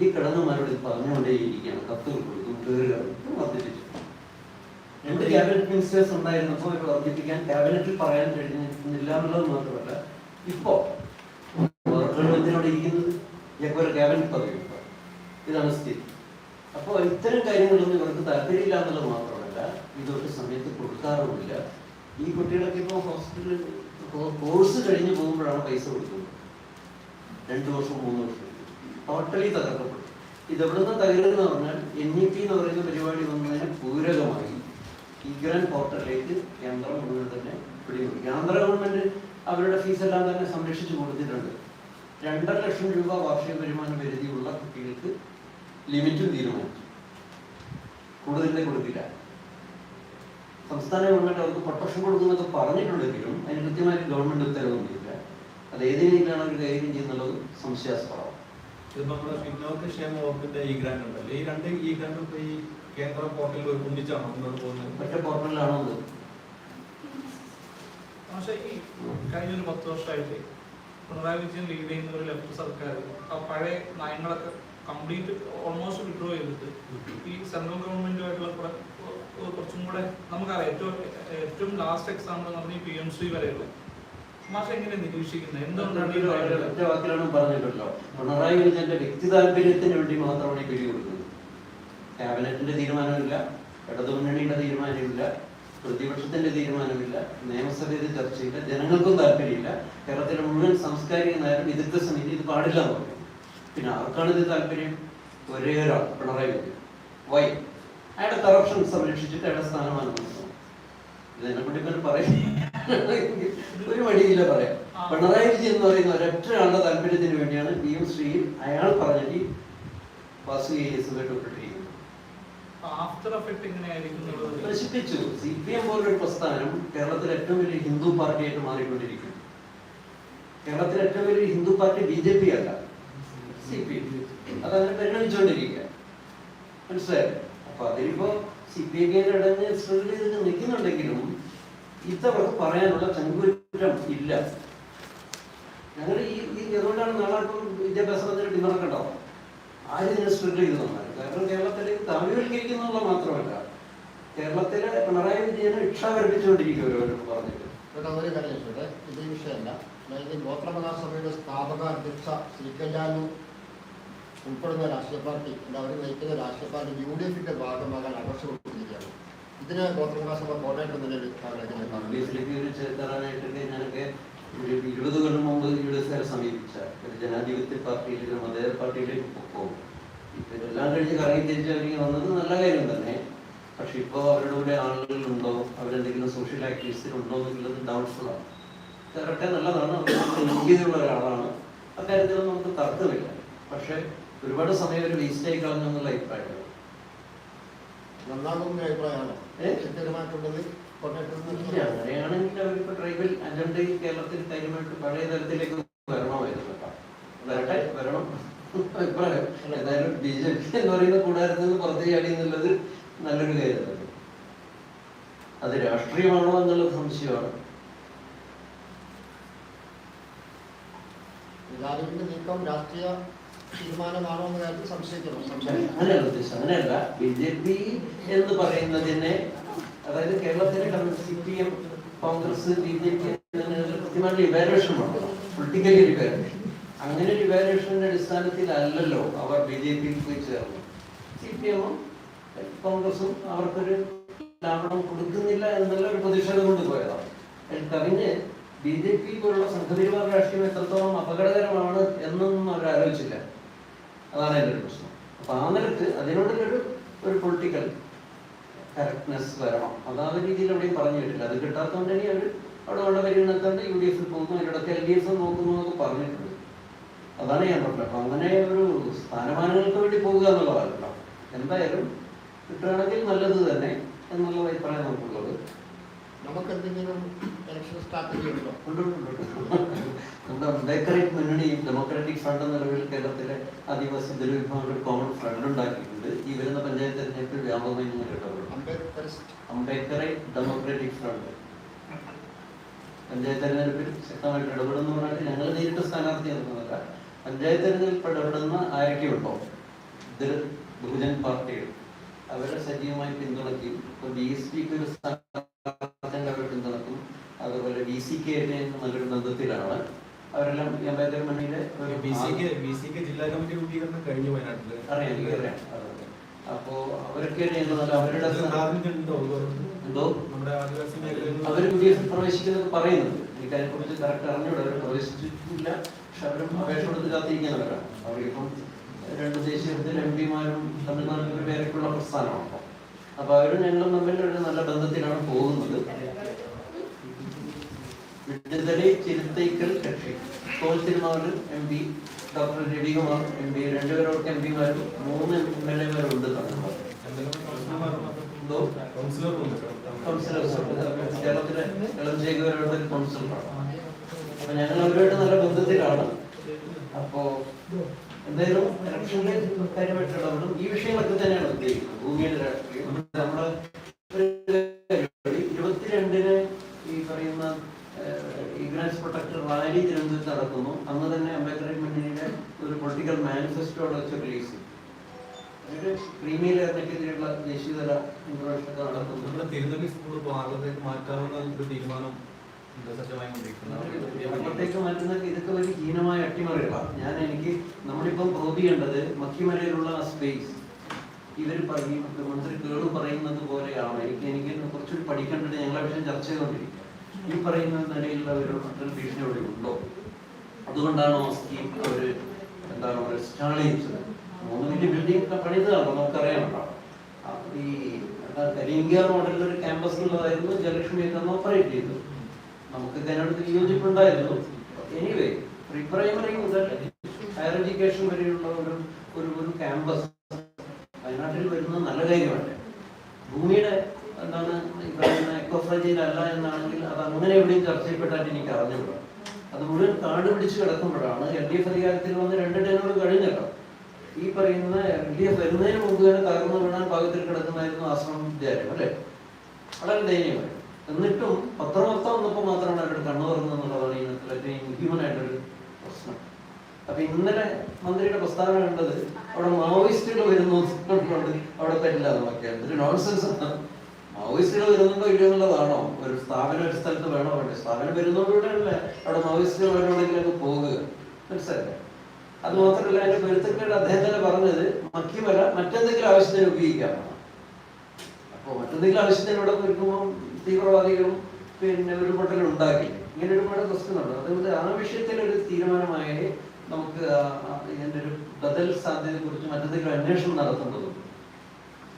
ഈ കിടന്നമാരോട് പറഞ്ഞുകൊണ്ടേയിരിക്കുകയാണ്. കത്തുകൾ കൊടുക്കും വർദ്ധിപ്പിച്ചു. രണ്ട് ക്യാബിനറ്റ് മിനിസ്റ്റേഴ്സ് ഉണ്ടായിരുന്നപ്പോൾ ഇത് വർദ്ധിപ്പിക്കാൻ ക്യാബിനറ്റിൽ പറയാൻ കഴിഞ്ഞില്ല എന്നുള്ളത് മാത്രമല്ല ഇപ്പോ ഗവൺമെന്റിനോട് ഇരിക്കുന്നത് ഞങ്ങൾക്ക് ക്യാബിനറ്റ് പദവി ഇതാണ് സ്ഥിതി. അപ്പോൾ ഇത്തരം കാര്യങ്ങളൊന്നും ഇവർക്ക് താല്പര്യമില്ല എന്നുള്ളത് മാത്രമല്ല ഇതൊരു സമയത്ത് കൊടുക്കാറുമില്ല. ഈ കുട്ടികളൊക്കെ ഇപ്പോൾ ഹോസ്പിറ്റലിൽ കോഴ്സ് കഴിഞ്ഞ് പോകുമ്പോഴാണ് പൈസ കൊടുക്കുന്നത്. രണ്ട് വർഷം മൂന്ന് വർഷം. ടോട്ടലി തകർക്കപ്പെട്ടു. ഇതെവിടുന്ന് തകരുന്ന പറഞ്ഞാൽ എൻ ഇ പി എന്ന് പറയുന്ന പരിപാടി വന്നതിന് പൂരകമായി ഈ ഗ്രാൻഡ് പോർട്ടലിലേക്ക് കേന്ദ്രം മുഴുവൻ തന്നെ പിടികൂടി. കേന്ദ്ര ഗവൺമെന്റ് അവരുടെ ഫീസ് എല്ലാം തന്നെ സംരക്ഷിച്ചു കൊടുത്തിട്ടുണ്ട്. രണ്ടര ലക്ഷം രൂപ വാർഷിക വരുമാന പരിധിയുള്ള കുട്ടികൾക്ക് ലിമിറ്റും തീരുമാനിച്ചു. കൂടുതലേ കൊടുക്കില്ല സംസ്ഥാന ഗവൺമെന്റ് അവർക്ക് പ്രൊട്ടക്ഷൻ കൊടുക്കുന്നൊക്കെ പറഞ്ഞിട്ടുണ്ടെങ്കിലും അതിന് കൃത്യമായിട്ട് ഗവൺമെന്റ് ഉത്തരവൊന്നുമില്ല അത് ഏത് രീതിയിലാണ് അവർ കൈകാര്യം ചെയ്യുന്നുള്ളത് സംശയാസ്പദമാണ്. ഇതിപ്പോ നമ്മുടെ പിന്നോക്ക ക്ഷേമ വകുപ്പിന്റെ ഈ ഗ്രാൻഡ് ഉണ്ടല്ലോ. ഈ രണ്ട് ഈ ഗ്രാൻഡ് ഇപ്പൊ ഈ കേന്ദ്ര പോർട്ടലിൽ ഒന്നിച്ചാണോ മുന്നോട്ട് പോകുന്നത്? മറ്റേ പോർട്ടലിലാണോ അത്? പക്ഷേ ഈ കഴിഞ്ഞ ഒരു പത്ത് വർഷമായിട്ട് പിണറായി വിജയൻ ലീഡ് ചെയ്യുന്ന ഒരു ലെഫ്റ്റ് സർക്കാർ ആ പഴയ നയങ്ങളൊക്കെ കംപ്ലീറ്റ് ഓൾമോസ്റ്റ് വിഡ്രോ ചെയ്തിട്ട് ഈ സെൻട്രൽ ഗവൺമെന്റുമായിട്ടുള്ള കുറെ കുറച്ചും കൂടെ നമുക്കറിയാം. ഏറ്റവും ഏറ്റവും ലാസ്റ്റ് എക്സാമ്പിൾ എന്ന് പറഞ്ഞാൽ പി എം സി വരെയുള്ള. മാഷ് എങ്ങനെ നിരീക്ഷിക്കുന്നത്? എന്തുകൊണ്ടാണ് ഈ വളരെ പറയുന്നത്? ഒറ്റ വാക്കിലാണ് പറഞ്ഞിട്ടുള്ളൂ പിണറായി വിജയന്റെ വ്യക്തി താല്പര്യത്തിന് വേണ്ടി മാത്രമാണ് ഈ പിടി കൊടുക്കുന്നത് ക്യാബിനറ്റിന്റെ തീരുമാനമില്ല ഇടതുമുന്നണിയുടെ തീരുമാനമില്ല പ്രതിപക്ഷത്തിന്റെ തീരുമാനമില്ല നിയമസഭയിൽ ചർച്ചയില്ല ജനങ്ങൾക്കും താല്പര്യമില്ല കേരളത്തിലെ മുഴുവൻ സാംസ്കാരിക നേരം വിദഗ്ധ സമിതി ഇത് പാടില്ല എന്ന് പറയും പിന്നെ ആർക്കാണ് ഇത് താല്പര്യം ഒരേ ഒരാൾ പിണറായി വിജയൻ. വൈ അയാളുടെ കറപ്ഷൻ സംരക്ഷിച്ചിട്ട് അയാളുടെ സ്ഥാനമാണ്. ഇതിനെ ഇപ്പം പറയും. ഒരു മടിയില്ല പറയാം. പിണറായി വിജയൻ എന്ന് പറയുന്ന ഒരൊറ്റ ആളുടെ താല്പര്യത്തിന് വേണ്ടിയാണ് പി എം ശ്രീയിൽ അയാൾ പറഞ്ഞിട്ട് ഈ വാസു കേസുമായിട്ട് എന്നുള്ളത്? നശിപ്പിച്ചു സി പി എം പോലൊരു പ്രസ്ഥാനം കേരളത്തിലെ ഏറ്റവും വലിയ ഹിന്ദു പാർട്ടിയായിട്ട് മാറിക്കൊണ്ടിരിക്കുന്നു. കേരളത്തിലെ ഏറ്റവും വലിയ Hindu party B J P അല്ല. സി പി അതങ്ങനെ പരിണമിച്ചുകൊണ്ടിരിക്കുക മനസ്സിലായോ? അപ്പൊ അതിലിപ്പോ സി പി ഐ ഇടഞ്ഞ് സ്ട്രഗിൾ നിൽക്കുന്നുണ്ടെങ്കിലും ഇത്തവർക്ക് പറയാനുള്ള ചങ്കുറ്റം ഇല്ല. ഞങ്ങൾ ഈ ഈ അതുകൊണ്ടാണ് നാളെ ഇപ്പം വിദ്യാഭ്യാസ മന്ത്രി പിന്തുണക്കണ്ടോ ആരും ഇതിനെ സ്ട്രഗിൾ ചെയ്ത് തന്നാലും കാരണം കേരളത്തിൽ തമിഴ്വൽക്കരിക്കുന്നുള്ള മാത്രമല്ല. കേരളത്തിലെ പിണറായി വിജയനെ രക്ഷാകൽപ്പിച്ചുകൊണ്ടിരിക്കുക ഓരോരും പറഞ്ഞിട്ട്. ഒരു ഇത് വിഷയമല്ല. അതായത് ഗോത്രമഹാസഭയുടെ സ്ഥാപക അധ്യക്ഷ ശ്രീ ഉൾപ്പെടുന്ന രാഷ്ട്രീയ പാർട്ടി അല്ല അവർ നയിക്കുന്ന രാഷ്ട്രീയ പാർട്ടി യു ഡി എഫിന്റെ ഭാഗമാകാൻ ഇതിന് ഗോത്രമഹാസഭ കോട്ടയത്ത് നിലയിൽ താങ്കളെങ്ങനെ ബീഫിലേക്ക് ഒരു ചേർത്താനായിട്ടൊക്കെ ഞാനൊക്കെ ഒരു ഇരുപത് കൊല്ലം മുമ്പ് യു ഡി എഫ് സമീപിച്ച ജനാധിപത്യ പാർട്ടിയിലേക്ക് മതേതര പാർട്ടിയിലേക്ക് പോകും. ഇപ്പൊ ഇതെല്ലാം കഴിഞ്ഞ് കറങ്ങി തിരിച്ച് വന്നത് നല്ല കാര്യം തന്നെ. പക്ഷെ ഇപ്പോൾ അവരുടെ കൂടെ ആളുകളുണ്ടോ? അവരെന്തെങ്കിലും സോഷ്യൽ ആക്ടിവിസ്റ്റിൽ ഉണ്ടോ എന്നുള്ളത് ഡൗട്ട്ഫുൾ ആണ്. കറക്റ്റ് നല്ലതാണ്. യോഗ്യതയുള്ള ഒരാളാണ്. അക്കാര്യത്തിൽ നമുക്ക് തർക്കമില്ല. പക്ഷെ ഒരുപാട് സമയം ഒരു വേസ്റ്റ് ആയി കളഞ്ഞു എന്നുള്ള അഭിപ്രായമാണ് നന്നാകുന്ന അഭിപ്രായമാണോ. അങ്ങനെയാണെങ്കിൽ അവരിപ്പോ ട്രൈബൽ അജണ്ടയിൽ കേരളത്തിൽ കാര്യമായിട്ട് പഴയ തലത്തിലേക്ക് വരണമായിരുന്നു കേട്ടോ വരട്ടെ വരണം. അഭിപ്രായം. ഏതായാലും ബി ജെ പി എന്ന് പറയുന്ന കൂടാരത്തിൽ നിന്ന് പുറത്ത് ചാടി എന്നുള്ളത് നല്ലൊരു കാര്യം തന്നെ അത് രാഷ്ട്രീയമാണോ എന്നുള്ള സംശയമാണ്. നീക്കം? രാഷ്ട്രീയ തീരുമാനമാണോ എന്ന കാര്യത്തിൽ സംശയിക്കണം ഉദ്ദേശം അങ്ങനെയല്ല ബി ജെ പി എന്ന് പറയുന്നതിനെ അതായത് കേരളത്തിലെ C P M Congress B J P കൃത്യമായിട്ട് ഇവാലുവേഷൻ വേണം. പൊളിറ്റിക്കലി ഇവാലുവേഷൻ അങ്ങനെ ഒരു ഇവാലുവേഷന്റെ അടിസ്ഥാനത്തിലല്ലല്ലോ അവർ ബി ജെ പിയിൽ പോയി ചേർന്നു സി പി എമ്മും കോൺഗ്രസും അവർക്കൊരു ലാഭം കൊടുക്കുന്നില്ല എന്നുള്ള ഒരു പ്രതിഷേധം കൊണ്ട് പോയതാണ്. കവിഞ്ഞ് ബി ജെ പി പോലുള്ള സംഘപരിവാർ രാഷ്ട്രീയം എത്രത്തോളം അപകടകരമാണ് എന്നൊന്നും അവർ ആലോചിച്ചില്ല. അതാണ് എന്റെ ഒരു പ്രശ്നം. അപ്പൊ ആ നിലയ്ക്ക് അതിനോടൊരു ഒരു പൊളിറ്റിക്കൽ കറക്റ്റ്നെസ് വരണം. അതാത് രീതിയിൽ എവിടെയും പറഞ്ഞു കിട്ടില്ല. അത് കിട്ടാത്തതുകൊണ്ട് ഇനി അവർ അവിടെ അവിടെ പരിഗണനത്തോണ്ട് യു ഡി എഫിൽ പോകുന്നു. അതിനിടയ്ക്ക് എൽ ഡി എഫ് നോക്കുന്നു എന്നൊക്കെ പറഞ്ഞിട്ടുണ്ട്. അതാണ് ഞാൻ പറഞ്ഞത്. അപ്പൊ അങ്ങനെ ഒരു സ്ഥാനമാനങ്ങൾക്ക് വേണ്ടി പോകുക എന്നുള്ളതല്ല എന്തായാലും കിട്ടുകയാണെങ്കിൽ നല്ലത് തന്നെ എന്നുള്ള അഭിപ്രായം നമുക്കുള്ളത്. നമുക്ക് എന്തെങ്കിലും ഇലക്ഷൻ സ്ട്രാറ്റജി ഉണ്ടോ ഉണ്ട്, ഉണ്ട്, ഉണ്ട്. നമ്മുടെ അംബേദ്കറേറ്റ് മുന്നണിയും ഡെമോക്രാറ്റിക് ഫ്രണ്ട് എന്ന നിലവിൽ കേരളത്തിലെ ആദിവാസി ദളിത് കോമൺ ഫ്രണ്ട് ഉണ്ടാക്കിയിട്ടുണ്ട്. ഈ വരുന്ന പഞ്ചായത്ത് തെരഞ്ഞെടുപ്പിൽ വ്യാപകമായി നിങ്ങൾ ഇടപെടും അംബേദ്കറേറ്റ് ഡെമോക്രാറ്റിക് ഫ്രണ്ട് പഞ്ചായത്ത് തെരഞ്ഞെടുപ്പിൽ ശക്തമായിട്ട് ഇടപെടുന്ന പറഞ്ഞാൽ ഞങ്ങൾ നേരിട്ട് സ്ഥാനാർത്ഥി നിർത്തുന്നില്ല പഞ്ചായത്ത് തെരഞ്ഞെടുപ്പ് ഇടപെടുന്ന ആരൊക്കെ ഉണ്ടോ ഇതിൽ ബഹുജൻ പാർട്ടികൾ. അവരെ സജീവമായി പിന്തുണയ്ക്കും. ഇപ്പൊ ബി എസ് പിക്ക് ഒരു സ്ഥാനാർത്ഥിയെ അവർ പിന്തുണക്കും അതുപോലെ ബി സി കെ നല്ലൊരു ബന്ധത്തിലാണ് അവരെല്ലാം ഒരു ബി സിക്ക് ബി സിക്ക് ജില്ലാ കമ്മിറ്റി രൂപീകരണം കഴിഞ്ഞു വയനാട്ടിൽ. അറിയാം. അപ്പോ അവരൊക്കെ അവരുടെ എന്തോ? നമ്മുടെ ആദിവാസി അവർ യു ഡി എഫിൽ പ്രവേശിക്കുന്നത് പറയുന്നുണ്ട്. എനിക്കതിനെ കുറിച്ച് കറക്റ്റ് അറിഞ്ഞൂടെ അവർ പ്രവേശിച്ചിട്ടില്ല. പക്ഷെ അവരും അപേക്ഷ കൊടുത്ത് കാത്തിരിക്കുന്നവരാണ് അവരിപ്പം രണ്ട് ദേശീയത്തിൽ എം പിമാരും തമിഴ്നാട്ടിൽ ഒരു പേരൊക്കെയുള്ള പ്രസ്ഥാനമാണ്. അപ്പൊ അവരും ഞങ്ങളും തമ്മിൽ ഒരു നല്ല ബന്ധത്തിലാണ് പോകുന്നത്. വിടുതലി ചിരുത്തൈക്കൽ കക്ഷി. തോൽ തിരുമാവൂർ M P doctor Ravikumar M P രണ്ടുപേരോട് M പിമാരും മൂന്ന് എം എൽ കൗൺസിലേഴ്സ് ഉണ്ട്. കേരളത്തിലെ ഞങ്ങൾ അവരുമായിട്ട് നല്ല ബന്ധത്തിലാണ്. അപ്പോ എന്തായാലും ഇലക്ഷനിലെ കാര്യമായിട്ടുള്ളവരും ഈ വിഷയങ്ങളൊക്കെ തന്നെയാണ് ഉദ്ദേശിക്കുന്നത്. ഭൂമിയുടെ രാഷ്ട്രീയം. നടക്കുന്നു. അന്ന് തന്നെ അംബേദ്കർ മുന്നണിയുടെ ഒരു പൊളിറ്റിക്കൽ മാനിഫെസ്റ്റോ വെച്ച് റിലീസ് ഒരു ദേശീയതല ഇന്റർനാഷണൽ നമ്മുടെ തിരുനെല്ലി സ്കൂൾ ഭാഗത്തേക്ക് മാറ്റാവുന്ന ഒരു തീരുമാനം മാറ്റുന്ന ഇതൊക്കെ ഹീനമായ അട്ടിമറികളാണ്. ഞാൻ എനിക്ക് നമ്മളിപ്പം പ്രോബ് ചെയ്യേണ്ടത് മക്കിമലയിലുള്ള ആ സ്പേസ് ഇവർ പറയും മന്ത്രി കേളു പറയുന്നത് പോലെയാണ്. എനിക്ക് എനിക്ക് കുറച്ചുകൂടി പഠിക്കേണ്ടത് ഞങ്ങളെ വിഷയം ചർച്ച ചെയ്തുകൊണ്ടിരിക്കുക ഈ പറയുന്ന നിലയിലുള്ള ഒരു അട്ടൽ ഭീഷണി അവിടെ ഉണ്ടോ? അതുകൊണ്ടാണോ സ്കീം അവർ എന്താണ് അവർ സ്റ്റാൾ ചെയ്യിച്ചത് മൂന്ന് വലിയ ബിൽഡിംഗ് പണിതാണ് നമുക്കറിയാമല്ലോ. ഈ എന്താ കലിംഗ മോഡലിൽ ഒരു ക്യാമ്പസിലുള്ളതായിരുന്നു ജലക്ഷ്മിയൊക്കെ അന്ന് ഓപ്പറേറ്റ് ചെയ്തത് നമുക്ക് അതിനോട് വിയോജിപ്പുണ്ടായിരുന്നു. എനിവേ പ്രീ പ്രൈമറി മുതൽ ഹയർ എഡ്യൂക്കേഷൻ വരെയുള്ള ഒരു ഒരു ഒരു ക്യാമ്പസ് വയനാട്ടിൽ വരുന്നത് നല്ല കാര്യമല്ലേ ഭൂമിയുടെ എന്താണ് ഈ പറയുന്ന എക്കോഫ്രജൈൽ അല്ല എന്നാണെങ്കിൽ അത് അങ്ങനെ എവിടെയും ചർച്ച ചെയ്യപ്പെട്ടായിട്ട് എനിക്ക് അറിഞ്ഞുകൂടാ. അത് മുഴുവൻ കാട് പിടിച്ച് കിടക്കുമ്പോഴാണ് എൽ ഡി എഫ് അധികാരത്തിൽ വന്ന് രണ്ട് ടൈമുകൾ കഴിഞ്ഞല്ലോ. ഈ പറയുന്ന എൽ ഡി എഫ് വരുന്നതിന് മുമ്പ് തന്നെ തകർന്നു വീണാൻ പാകത്തിൽ കിടക്കുന്നതായിരുന്നു ആശ്രമം വിചാരം അല്ലേ? വളരെ ദയനീയമായി. എന്നിട്ടും പത്രവാർത്ത വന്നപ്പോൾ മാത്രമാണ് അവരുടെ കണ്ണു തുറന്നത് എന്നുള്ളതാണ് ഇന്നത്തെ ഏറ്റവും ആയിട്ടൊരു പ്രശ്നം. അപ്പൊ ഇന്നലെ മന്ത്രിയുടെ പ്രസ്താവന കണ്ടത് അവിടെ മാവോയിസ്റ്റുകൾ വരുന്നു അവിടെ തരില്ല എന്നൊക്കെയാണ് ഇതൊരു നോൺസെൻസ് ആണ്. മാവോയിസ്റ്റുകൾ വരുന്നുണ്ടോ ഇല്ലയോ എന്നുള്ളതാണോ? ഒരു സ്ഥാപനം ഒരു സ്ഥലത്ത് വേണോ വേണ്ടേ? സ്ഥാപനം വരുന്നതോടുകൂടെയല്ലേ അവിടെ മാവോയിസ്റ്റുകൾ വേണമെങ്കിലൊക്കെ പോകുക. മനസ്സിലായോ? അത് മാത്രമല്ല അതിന്റെ പൊരുത്തക്കേട് അദ്ദേഹം തന്നെ പറഞ്ഞത് മക്കിമല മറ്റെന്തെങ്കിലും ആവശ്യത്തിന് ഉപയോഗിക്കാം. അപ്പോൾ മറ്റെന്തെങ്കിലും ആവശ്യത്തിന് ഇവിടെ ഒരുക്കുമ്പോൾ തീവ്രവാദികളും പിന്നെ ഒരു പൊട്ടലും ഉണ്ടാക്കി. ഇങ്ങനെ ഒരുപാട് പ്രശ്നങ്ങളുണ്ട് അതുകൊണ്ട് ആ വിഷയത്തിൽ ഒരു തീരുമാനമായി നമുക്ക് ഇതിന്റെ ഒരു ബദൽ സാധ്യതയെ കുറിച്ച് മറ്റെന്തെങ്കിലും അന്വേഷണം നടത്തേണ്ടതുണ്ട്.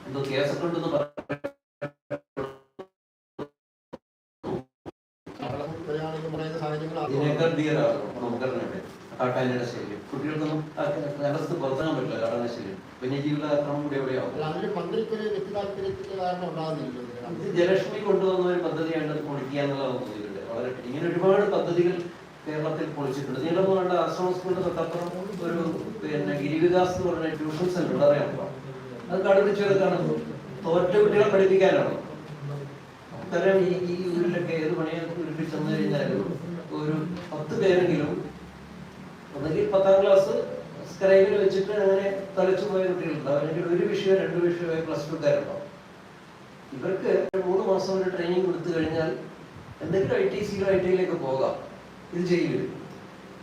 എന്തോ കേസൊക്കെ ഉണ്ടെന്ന് പറഞ്ഞു കേരളം വരികയാണെങ്കിൽ പറയുന്ന സാഹചര്യങ്ങൾ ഇതിനേക്കാൾ ധീരാണ് നമുക്കറിഞ്ഞിട്ട് കാട്ടാനയുടെ ശല്യം കുട്ടികൾക്കൊന്നും നിലത്ത് പുറത്താൻ പറ്റില്ല. കാട്ടാന ശല്യം വന്യജീവികളുടെ ആക്രമണം കൂടി എവിടെയാവും? ഇത് ജലലക്ഷ്മി കൊണ്ടുവന്ന ഒരു പദ്ധതിയാണ് അത് പൊളിക്കുക എന്നുള്ളതാണ് തോന്നിയിട്ടുണ്ട് വളരെ ഇങ്ങനെ ഒരുപാട് പദ്ധതികൾ കേരളത്തിൽ പൊളിച്ചിട്ടുണ്ട്. നീളം വേണ്ട ആശ്രമ സ്കൂളിന്റെ തൊട്ടപ്പുറം ഒരു പിന്നെ ഗിരിവികാസ് എന്ന് പറഞ്ഞ ട്യൂഷൻ സെന്റർ അറിയാമോ? അത് കടുപിടിച്ചെടുക്കാണ് തോറ്റ കുട്ടികളെ പഠിപ്പിക്കാനാണ്. അത്തരം ഈ ഊരിലൊക്കെ ഏത് പണിയെ ചെന്ന് കഴിഞ്ഞാലും ഒരു പത്ത് പേരെങ്കിലും ഒന്നെങ്കിൽ പത്താം ക്ലാസ് സ്ക്രൈബിൽ വെച്ചിട്ട് അങ്ങനെ തലച്ചു പോയ കുട്ടികളുണ്ടാവും അല്ലെങ്കിൽ ഒരു വിഷയം രണ്ട് വിഷയമായി പ്ലസ് ടു ടുക്കാരുണ്ടാവും ഇവർക്ക് മൂന്ന് മാസം ഒരു ട്രെയിനിങ് കൊടുത്തു കഴിഞ്ഞാൽ എന്തെങ്കിലും ഐ ടി സിയിലോ ഐ ടിയിലേക്ക് പോകാം. ഇത് ചെയ്യില്ല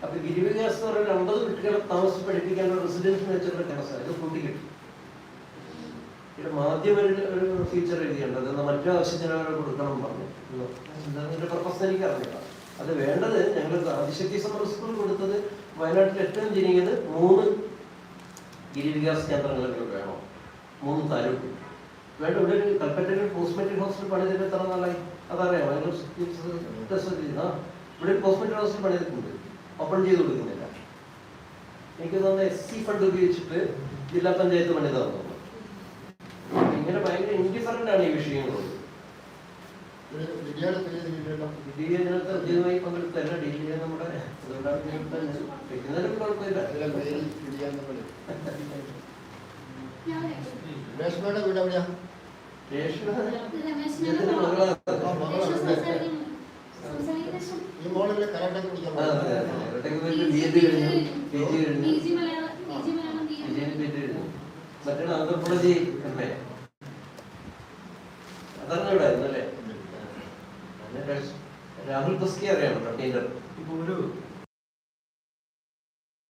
അപ്പൊ ഗിരിവികാസ് എന്ന് പറയുന്ന അമ്പത് കുട്ടികളെ താമസിച്ച് പഠിപ്പിക്കാനുള്ള റെസിഡൻസ് വെച്ചിട്ടുള്ള ക്ലാസ് ഇത് കൂട്ടിക്കിട്ടും ഇവിടെ മാധ്യമ ഒരു- ഫീച്ചർ എഴുതിയുണ്ട് അത് മറ്റു ആവശ്യത്തിന് അവരെ കൊടുക്കണം പറഞ്ഞു. എന്താ പർപ്പസ് എനിക്ക് അറിഞ്ഞില്ല അത് വേണ്ടത് ഞങ്ങൾ ആദിശക്തി സമര സ്കൂൾ കൊടുത്തത് വയനാട്ടിൽ ഏറ്റവും ചുരുങ്ങിയത് മൂന്ന് ഗിരിവികാസ് കേന്ദ്രങ്ങളൊക്കെ വേണം. മൂന്ന് താലൂക്ക് വേണ്ട ഇവിടെ ഒരു കൽപ്പറ്റയിൽ കോസ്മെറ്റിക് ഹോസ്പിറ്റൽ പണിതിട്ട് എത്ര നാളായി? അതറിയാം ഇവിടെ കോസ്മെറ്റിക് ഹോസ്പിറ്റൽ പണിതിട്ടുണ്ട്. ഓപ്പൺ ചെയ്ത് കൊടുക്കുന്നില്ല. എനിക്ക് തോന്നുന്നത് എസ് സി ഫണ്ട് ഉപയോഗിച്ചിട്ട് ജില്ലാ പഞ്ചായത്ത് പണി തന്നു. ഇങ്ങനെ ഭയങ്കര ഇൻഡിഫറന്റ് ആണ് ഈ വിഷയങ്ങളോട് മറ്റേ ആന്ധ്രാപ്രദേശ് അതാണ് എ രാഹുൽ കുസ്കി അറിയാമോ കണ്ടെയ്നർ ഇപ്പോൾ ഒരു